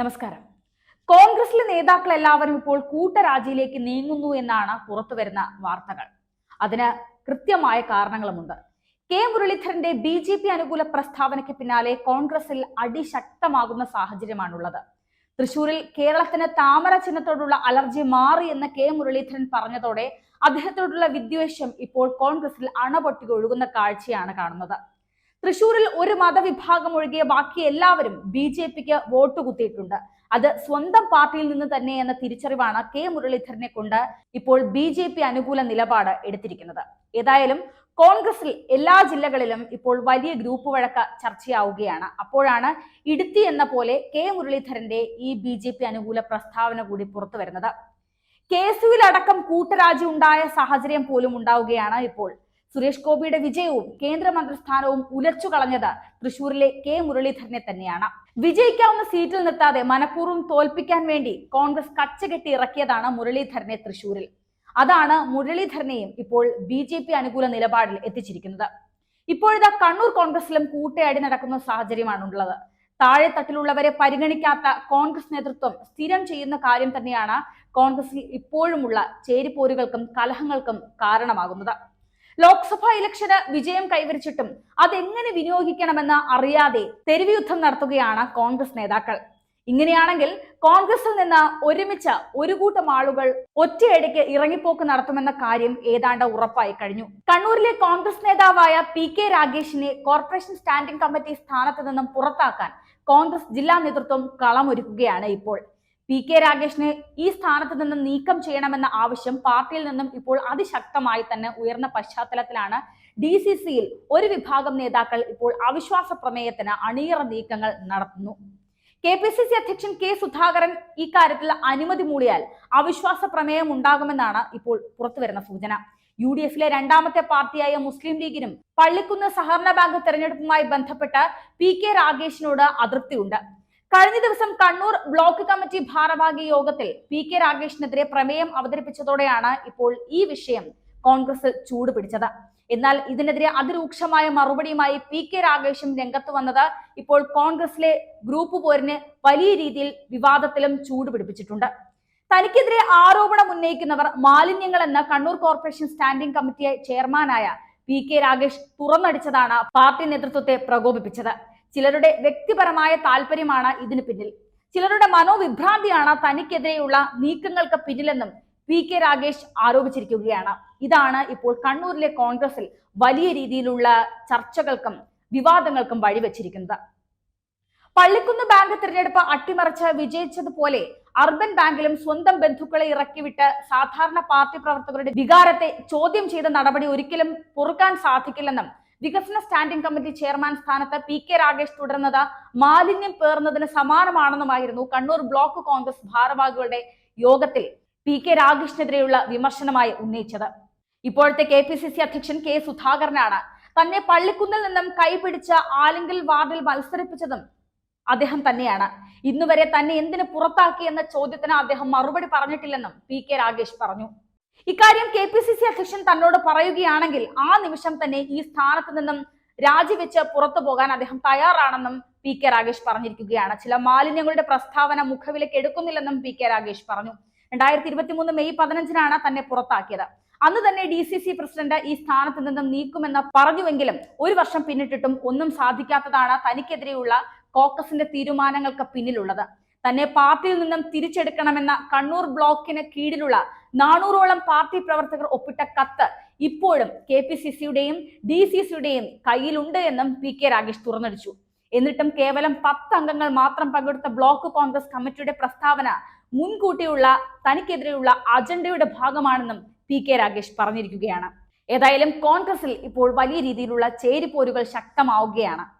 നമസ്കാരം. കോൺഗ്രസിലെ നേതാക്കൾ എല്ലാവരും ഇപ്പോൾ കൂട്ടരാജിയിലേക്ക് നീങ്ങുന്നു എന്നാണ് പുറത്തു വരുന്ന വാർത്തകൾ. അതിന് കൃത്യമായ കാരണങ്ങളുമുണ്ട്. കെ മുരളീധരന്റെ ബി ജെ പി അനുകൂല പ്രസ്താവനയ്ക്ക് പിന്നാലെ കോൺഗ്രസിൽ അടിശക്തമാകുന്ന സാഹചര്യമാണുള്ളത്. തൃശൂരിൽ കേരളത്തിന് താമര ചിഹ്നത്തോടുള്ള അലർജി മാറി എന്ന് കെ മുരളീധരൻ പറഞ്ഞതോടെ അദ്ദേഹത്തോടുള്ള വിദ്വേഷം ഇപ്പോൾ കോൺഗ്രസിൽ അണപൊട്ടി ഒഴുകുന്ന കാഴ്ചയാണ് കാണുന്നത്. തൃശൂരിൽ ഒരു മതവിഭാഗം ഒഴികെ ബാക്കി എല്ലാവരും ബി ജെ പിക്ക് വോട്ട് കുത്തിയിട്ടുണ്ട്. അത് സ്വന്തം പാർട്ടിയിൽ നിന്ന് തന്നെ എന്ന തിരിച്ചറിവാണ് കെ മുരളീധരനെ കൊണ്ട് ഇപ്പോൾ ബി ജെ പി അനുകൂല നിലപാട് എടുത്തിരിക്കുന്നത്. ഏതായാലും കോൺഗ്രസിൽ എല്ലാ ജില്ലകളിലും ഇപ്പോൾ വലിയ ഗ്രൂപ്പ് വഴക്ക ചർച്ചയാവുകയാണ്. അപ്പോഴാണ് ഇടുത്തി എന്ന പോലെ കെ മുരളീധരന്റെ ഈ ബി ജെ പി അനുകൂല പ്രസ്താവന കൂടി പുറത്തു വരുന്നത്. കെ എസ് യുവിലടക്കം കൂട്ടരാജി ഉണ്ടായ സാഹചര്യം പോലും ഉണ്ടാവുകയാണ് ഇപ്പോൾ സുരേഷ് ഗോപിയുടെ വിജയവും കേന്ദ്രമന്ത്രിസ്ഥാനവും ഉലച്ചു കളഞ്ഞത് തൃശൂരിലെ കെ മുരളീധരനെ തന്നെയാണ്. വിജയിക്കാവുന്ന സീറ്റിൽ നിർത്താതെ മനഃപൂർവം തോൽപ്പിക്കാൻ വേണ്ടി കോൺഗ്രസ് കച്ചകെട്ടി ഇറക്കിയതാണ് മുരളീധരനെ തൃശൂരിൽ. അതാണ് മുരളീധരനെയും ഇപ്പോൾ ബി ജെ പി അനുകൂല നിലപാടിൽ എത്തിച്ചിരിക്കുന്നത്. ഇപ്പോഴിതാ കണ്ണൂർ കോൺഗ്രസിലും കൂട്ടയാടി നടക്കുന്ന സാഹചര്യമാണ് ഉള്ളത് താഴെ തട്ടിലുള്ളവരെ പരിഗണിക്കാത്ത കോൺഗ്രസ് നേതൃത്വം സ്ഥിരം ചെയ്യുന്ന കാര്യം തന്നെയാണ് കോൺഗ്രസിൽ ഇപ്പോഴുമുള്ള ചേരിപ്പോരുകൾക്കും കലഹങ്ങൾക്കും കാരണമാകുന്നത്. ലോക്സഭാ ഇലക്ഷന് വിജയം കൈവരിച്ചിട്ടും അതെങ്ങനെ വിനിയോഗിക്കണമെന്ന് അറിയാതെ തെരുവിയുദ്ധം നടത്തുകയാണ് കോൺഗ്രസ് നേതാക്കൾ. ഇങ്ങനെയാണെങ്കിൽ കോൺഗ്രസിൽ നിന്ന് ഒരുമിച്ച് ഒരു കൂട്ടം ആളുകൾ ഒറ്റയടിക്ക് ഇറങ്ങിപ്പോക്ക് നടത്തുമെന്ന കാര്യം ഏതാണ്ട് ഉറപ്പായി കഴിഞ്ഞു. കണ്ണൂരിലെ കോൺഗ്രസ് നേതാവായ പി കെ രാഗേഷിനെ കോർപ്പറേഷൻ സ്റ്റാൻഡിംഗ് കമ്മിറ്റി സ്ഥാനത്ത് നിന്നും പുറത്താക്കാൻ കോൺഗ്രസ് ജില്ലാ നേതൃത്വം കളമൊരുക്കുകയാണ് ഇപ്പോൾ. പി കെ രാഗേഷിനെ ഈ സ്ഥാനത്ത് നിന്ന് നീക്കം ചെയ്യണമെന്ന ആവശ്യം പാർട്ടിയിൽ നിന്നും ഇപ്പോൾ അതിശക്തമായി തന്നെ ഉയർന്ന പശ്ചാത്തലത്തിലാണ് ഡി സി സിയിൽ ഒരു വിഭാഗം നേതാക്കൾ ഇപ്പോൾ അവിശ്വാസ പ്രമേയത്തിന് അണിയറ നീക്കങ്ങൾ നടത്തുന്നു. കെ പി സി സി അധ്യക്ഷൻ കെ സുധാകരൻ ഇക്കാര്യത്തിൽ അനുമതി മൂളിയാൽ അവിശ്വാസ പ്രമേയം ഉണ്ടാകുമെന്നാണ് ഇപ്പോൾ പുറത്തുവരുന്ന സൂചന. യു ഡി എഫിലെ രണ്ടാമത്തെ പാർട്ടിയായ മുസ്ലിം ലീഗിനും പള്ളിക്കുന്ന് സഹകരണ ബാങ്ക് തെരഞ്ഞെടുപ്പുമായി ബന്ധപ്പെട്ട് പി കെ രാഗേഷിനോട് അതൃപ്തിയുണ്ട്. കഴിഞ്ഞ ദിവസം കണ്ണൂർ ബ്ലോക്ക് കമ്മിറ്റി ഭാരവാഹി യോഗത്തിൽ പി കെ രാഗേഷിനെതിരെ പ്രമേയം അവതരിപ്പിച്ചതോടെയാണ് ഇപ്പോൾ ഈ വിഷയം കോൺഗ്രസ് ചൂടുപിടിച്ചത്. എന്നാൽ ഇതിനെതിരെ അതിരൂക്ഷമായ മറുപടിയുമായി പി കെ രാഗേഷും രംഗത്ത് വന്നത് ഇപ്പോൾ കോൺഗ്രസിലെ ഗ്രൂപ്പ് പോരിന് വലിയ രീതിയിൽ വിവാദത്തിലും ചൂടുപിടിപ്പിച്ചിട്ടുണ്ട്. തനിക്കെതിരെ ആരോപണം ഉന്നയിക്കുന്നവർ മാലിന്യങ്ങൾ എന്ന കണ്ണൂർ കോർപ്പറേഷൻ സ്റ്റാൻഡിംഗ് കമ്മിറ്റി ചെയർമാനായ പി കെ രാഗേഷ് തുറന്നടിച്ചതാണ് പാർട്ടി നേതൃത്വത്തെ പ്രകോപിപ്പിച്ചത്. ചിലരുടെ വ്യക്തിപരമായ താല്പര്യമാണ് ഇതിന് പിന്നിൽ. ചിലരുടെ മനോവിഭ്രാന്തിയാണ് തനിക്കെതിരെയുള്ള നീക്കങ്ങൾക്ക് പിന്നിലെന്നും പി കെ രാഗേഷ് ആരോപിച്ചിരിക്കുകയാണ്. ഇതാണ് ഇപ്പോൾ കണ്ണൂരിലെ കോൺഗ്രസിൽ വലിയ രീതിയിലുള്ള ചർച്ചകൾക്കും വിവാദങ്ങൾക്കും വഴിവെച്ചിരിക്കുന്നത്. പള്ളിക്കുന്ന് ബാങ്ക് തിരഞ്ഞെടുപ്പ് അട്ടിമറിച്ച് വിജയിച്ചതുപോലെ അർബൻ ബാങ്കിലും സ്വന്തം ബന്ധുക്കളെ ഇറക്കിവിട്ട് സാധാരണ പാർട്ടി പ്രവർത്തകരുടെ വികാരത്തെ ചോദ്യം ചെയ്ത നടപടി ഒരിക്കലും പൊറുക്കാൻ സാധിക്കില്ലെന്നും വികസന സ്റ്റാൻഡിംഗ് കമ്മിറ്റി ചെയർമാൻ സ്ഥാനത്ത് പി കെ രാഗേഷ് തുടർന്നത് മാലിന്യം പേർന്നതിന് സമാനമാണെന്നുമായിരുന്നു കണ്ണൂർ ബ്ലോക്ക് കോൺഗ്രസ് ഭാരവാഹികളുടെ യോഗത്തിൽ പി കെ രാഗേഷിനെതിരെയുള്ള വിമർശനമായി ഉന്നയിച്ചത്. ഇപ്പോഴത്തെ കെ പി സി സി അധ്യക്ഷൻ കെ സുധാകരനാണ് തന്നെ പള്ളിക്കുന്നിൽ നിന്നും കൈപിടിച്ച ആലിങ്കൽ വാർഡിൽ മത്സരിപ്പിച്ചതും അദ്ദേഹം തന്നെയാണ്. ഇന്നുവരെ തന്നെ എന്തിനു പുറത്താക്കി എന്ന ചോദ്യത്തിന് അദ്ദേഹം മറുപടി പറഞ്ഞിട്ടില്ലെന്നും പി കെ രാഗേഷ് പറഞ്ഞു. ഇക്കാര്യം കെ പി സി സി അധ്യക്ഷൻ തന്നോട് പറയുകയാണെങ്കിൽ ആ നിമിഷം തന്നെ ഈ സ്ഥാനത്ത് നിന്നും രാജിവെച്ച് പുറത്തു പോകാൻ അദ്ദേഹം തയ്യാറാണെന്നും പി കെ രാഗേഷ് പറഞ്ഞിരിക്കുകയാണ്. ചില മാലിന്യങ്ങളുടെ പ്രസ്താവന മുഖവിലേക്ക് എടുക്കുന്നില്ലെന്നും പി കെ രാഗേഷ് പറഞ്ഞു. രണ്ടായിരത്തി ഇരുപത്തി മൂന്ന് മെയ് പതിനഞ്ചിനാണ് തന്നെ പുറത്താക്കിയത്. അന്ന് തന്നെ ഡി സി സി പ്രസിഡന്റ് ഈ സ്ഥാനത്ത് നിന്നും നീക്കുമെന്ന് പറഞ്ഞുവെങ്കിലും ഒരു വർഷം പിന്നിട്ടിട്ടും ഒന്നും സാധിക്കാത്തതാണ് തനിക്കെതിരെയുള്ള കോക്കസിന്റെ തീരുമാനങ്ങൾക്ക് പിന്നിലുള്ളത്. തന്നെ പാർട്ടിയിൽ നിന്നും തിരിച്ചെടുക്കണമെന്ന കണ്ണൂർ ബ്ലോക്കിന് കീഴിലുള്ള നാനൂറോളം പാർട്ടി പ്രവർത്തകർ ഒപ്പിട്ട കത്ത് ഇപ്പോഴും കെ പി സി സിയുടെയും ഡി സി സിയുടെയും കയ്യിലുണ്ട് എന്നും പി കെ രാഗേഷ് തുറന്നടിച്ചു. എന്നിട്ടും കേവലം പത്ത് അംഗങ്ങൾ മാത്രം പങ്കെടുത്ത ബ്ലോക്ക് കോൺഗ്രസ് കമ്മിറ്റിയുടെ പ്രസ്താവന മുൻകൂട്ടിയുള്ള തനിക്കെതിരെയുള്ള അജണ്ടയുടെ ഭാഗമാണെന്നും പി കെ രാഗേഷ് പറഞ്ഞിരിക്കുകയാണ്. ഏതായാലും കോൺഗ്രസിൽ ഇപ്പോൾ വലിയ രീതിയിലുള്ള ചേരിപ്പോരുകൾ ശക്തമാവുകയാണ്.